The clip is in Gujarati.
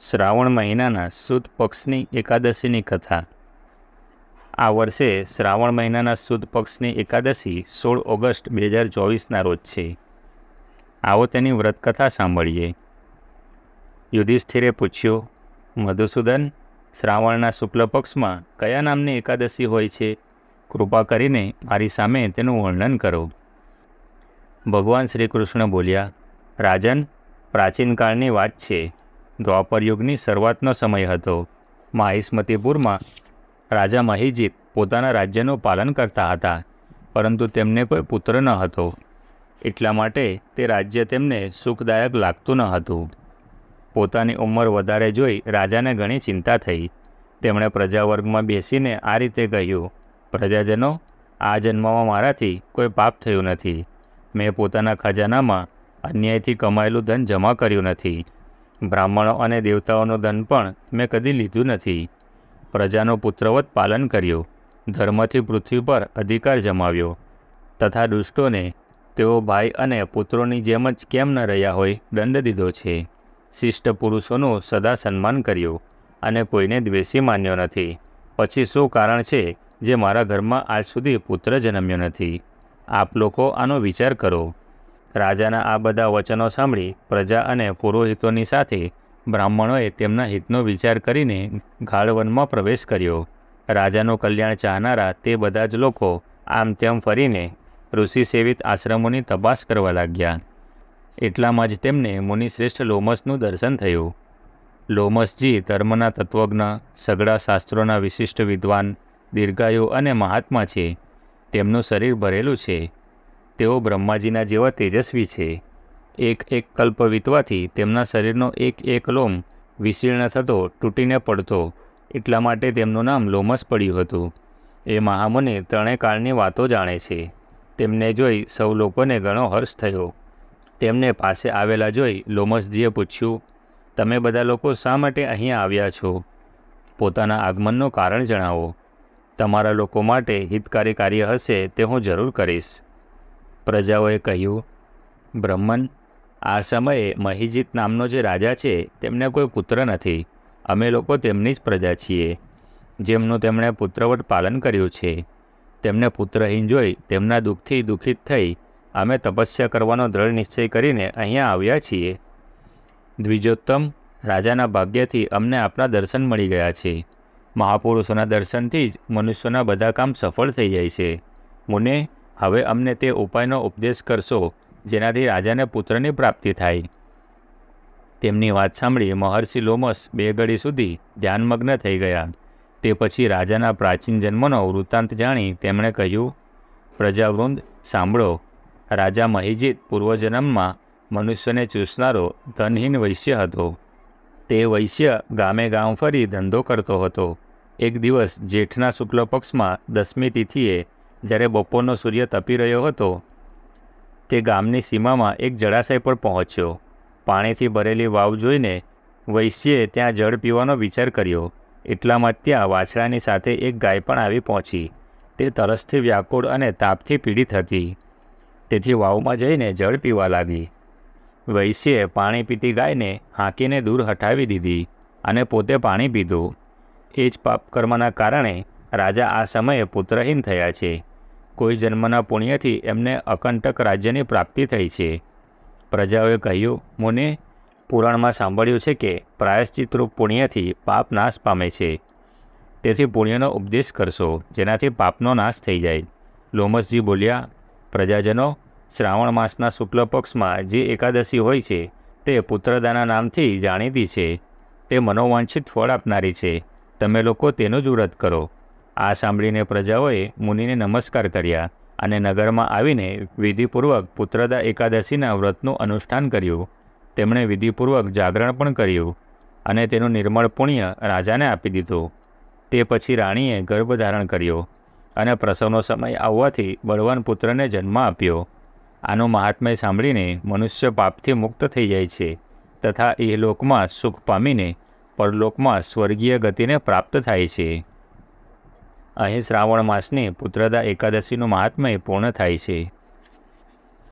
શ્રાવણ મહિનાના સુદ પક્ષની એકાદશીની કથા. આ વર્ષે શ્રાવણ મહિનાના સુદ પક્ષની એકાદશી સોળ ઓગસ્ટ બે હજાર ચોવીસના રોજ છે. આવો તેની વ્રતકથા સાંભળીએ. યુધિષ્ઠિરે પૂછ્યું, મધુસૂદન, શ્રાવણના શુક્લ પક્ષમાં કયા નામની એકાદશી હોય છે? કૃપા કરીને મારી સામે તેનું વર્ણન કરો. ભગવાન શ્રી કૃષ્ણ બોલ્યા, રાજન, પ્રાચીન કાળની વાત છે. દ્વાપર યુગની શરૂઆતનો સમય હતો. માહિષ્મતીપુરમાં રાજા મહિજીત પોતાના રાજ્યનું પાલન કરતા હતા, પરંતુ તેમને કોઈ પુત્ર ન હતો. એટલા માટે તે રાજ્ય તેમને સુખદાયક લાગતું ન હતું. પોતાની ઉંમર વધારે જોઈ રાજાને ઘણી ચિંતા થઈ. તેમણે પ્રજાવર્ગમાં બેસીને આ રીતે કહ્યું, પ્રજાજનો, આ જન્મમાં મારાથી કોઈ પાપ થયું નથી. મેં પોતાના ખજાનામાં અન્યાયથી કમાયેલું ધન જમા કર્યું નથી. બ્રાહ્મણો અને દેવતાઓનું ધન પણ મેં કદી લીધું નથી. પ્રજાનો પુત્રવત પાલન કર્યું, ધર્મથી પૃથ્વી પર અધિકાર જમાવ્યો. તથા દુષ્ટોને તેઓ ભાઈ અને પુત્રોની જેમ જ કેમ ન રહ્યા હોય દંડ દીધો છે. શિષ્ટ પુરુષોનું સદા સન્માન કર્યું અને કોઈને દ્વેષી માન્યો નથી. પછી શું કારણ છે જે મારા ઘરમાં આજ સુધી પુત્ર જન્મ્યો નથી? આપ લોકો આનો વિચાર કરો. રાજાના આ બધા વચનો સાંભળી પ્રજા અને પુરોહિતોની સાથે બ્રાહ્મણોએ તેમના હિતનો વિચાર કરીને ગાળવનમાં પ્રવેશ કર્યો. રાજાનું કલ્યાણ ચાહનારા તે બધા જ લોકો આમ તેમ ફરીને ઋષિ સેવિત આશ્રમોની તપાસ કરવા લાગ્યા. એટલામાં જ તેમને મુનિશ્રેષ્ઠ લોમસનું દર્શન થયું. લોમસજી ધર્મના તત્વજ્ઞ સગડા શાસ્ત્રોના વિશિષ્ટ વિદ્વાન, દીર્ઘાયુ અને મહાત્મા છે. તેમનું શરીર ભરેલું છે. તેઓ બ્રહ્માજીના જેવા તેજસ્વી છે. એક એક કલ્પ વીતવાથી તેમના શરીરનો એક એક લોમ વિશીર્ણ થતો, તૂટીને પડતો. એટલા માટે તેમનું નામ લોમસ પડ્યું હતું. એ મહામુનિ ત્રણેય કાળની વાતો જાણે છે. તેમને જોઈ સૌ લોકોને ઘણો હર્ષ થયો. તેમને પાસે આવેલા જોઈ લોમસજીએ પૂછ્યું, તમે બધા લોકો શા માટે અહીં આવ્યા છો? પોતાના આગમનનું કારણ જણાવો. તમારા લોકો માટે હિતકારી કાર્ય હશે તે હું જરૂર કરીશ. પ્રજાઓએ કહ્યું, બ્રહ્મન, આ સમયે મહિજીત નામનો જે રાજા છે, તેમને કોઈ પુત્ર નથી. અમે લોકો તેમની જ પ્રજા છીએ, જેમનું તેમણે પુત્રવટ પાલન કર્યું છે. તેમને પુત્રહીન જોઈ તેમના દુઃખથી દુઃખિત થઈ, અમે તપસ્યા કરવાનો દ્રઢ નિશ્ચય કરીને અહીંયા આવ્યા છીએ. દ્વિજોત્તમ, રાજાના ભાગ્યથી અમને આપના દર્શન મળી ગયા છે. મહાપુરુષોના દર્શનથી જ મનુષ્યોના બધા કામ સફળ થઈ જાય છે. મુને હવે અમને તે ઉપાયનો ઉપદેશ કરશો, જેનાથી રાજાને પુત્રની પ્રાપ્તિ થાય. તેમની વાત સાંભળી મહર્ષિ લોમસ બે ઘડી સુધી ધ્યાનમગ્ન થઈ ગયા. તે પછી રાજાના પ્રાચીન જન્મનો વૃત્તાંત જાણી તેમણે કહ્યું, પ્રજાવૃંદ, સાંભળો. રાજા મહિજીત પૂર્વજન્મમાં મનુષ્યને ચૂસનારો ધનહીન વૈશ્ય હતો. તે વૈશ્ય ગામે ગામ ફરી ધંધો કરતો હતો. એક દિવસ જેઠના શુક્લ પક્ષમાં દસમી તિથિએ જ્યારે બપોરનો સૂર્ય તપી રહ્યો હતો, તે ગામની સીમામાં એક જળાશય પર પહોંચ્યો. પાણીથી ભરેલી વાવ જોઈને વૈશ્યે ત્યાં જળ પીવાનો વિચાર કર્યો. એટલામાં ત્યાં વાછડાની સાથે એક ગાય પણ આવી પહોંચી. તે તરસથી વ્યાકુળ અને તાપથી પીડિત હતી. તેથી વાવમાં જઈને જળ પીવા લાગી. વૈશ્યે પાણી પીતી ગાયને હાંકીને દૂર હટાવી દીધી અને પોતે પાણી પીધું. એ જ પાપ કર્મના કારણે રાજા આ સમયે પુત્રહીન થયા છે. કોઈ જન્મના પુણ્યથી એમને અકંટક રાજ્યની પ્રાપ્તિ થઈ છે. પ્રજાઓએ કહ્યું, મુને, પુરાણમાં સાંભળ્યું છે કે પ્રાયશ્ચિતરૂપ પુણ્યથી પાપ નાશ પામે છે. તેથી પુણ્યનો ઉપદેશ કરશો, જેનાથી પાપનો નાશ થઈ જાય. લોમસજી બોલ્યા, પ્રજાજનો, શ્રાવણ માસના શુક્લ પક્ષમાં જે એકાદશી હોય છે, તે પુત્રદાના નામથી જાણીતી છે. તે મનોવાંછિત ફળ આપનારી છે. તમે લોકો તેનું જ વ્રત કરો. આ સાંભળીને પ્રજાઓએ મુનિને નમસ્કાર કર્યા અને નગરમાં આવીને વિધિપૂર્વક પુત્રદા એકાદશીના વ્રતનું અનુષ્ઠાન કર્યું. તેમણે વિધિપૂર્વક જાગરણ પણ કર્યું અને તેનું નિર્મળ પુણ્ય રાજાને આપી દીધું. તે પછી રાણીએ ગર્ભ ધારણ કર્યો અને પ્રસવનો સમય આવવાથી બળવાન પુત્રને જન્મ આપ્યો. આનું મહાત્મય સાંભળીને મનુષ્ય પાપથી મુક્ત થઈ જાય છે તથા એ લોકમાં સુખ પામીને પરલોકમાં સ્વર્ગીય ગતિને પ્રાપ્ત થાય છે. અહીં શ્રાવણ માસની પુત્રદા એકાદશીનું મહાત્મય પૂર્ણ થાય છે.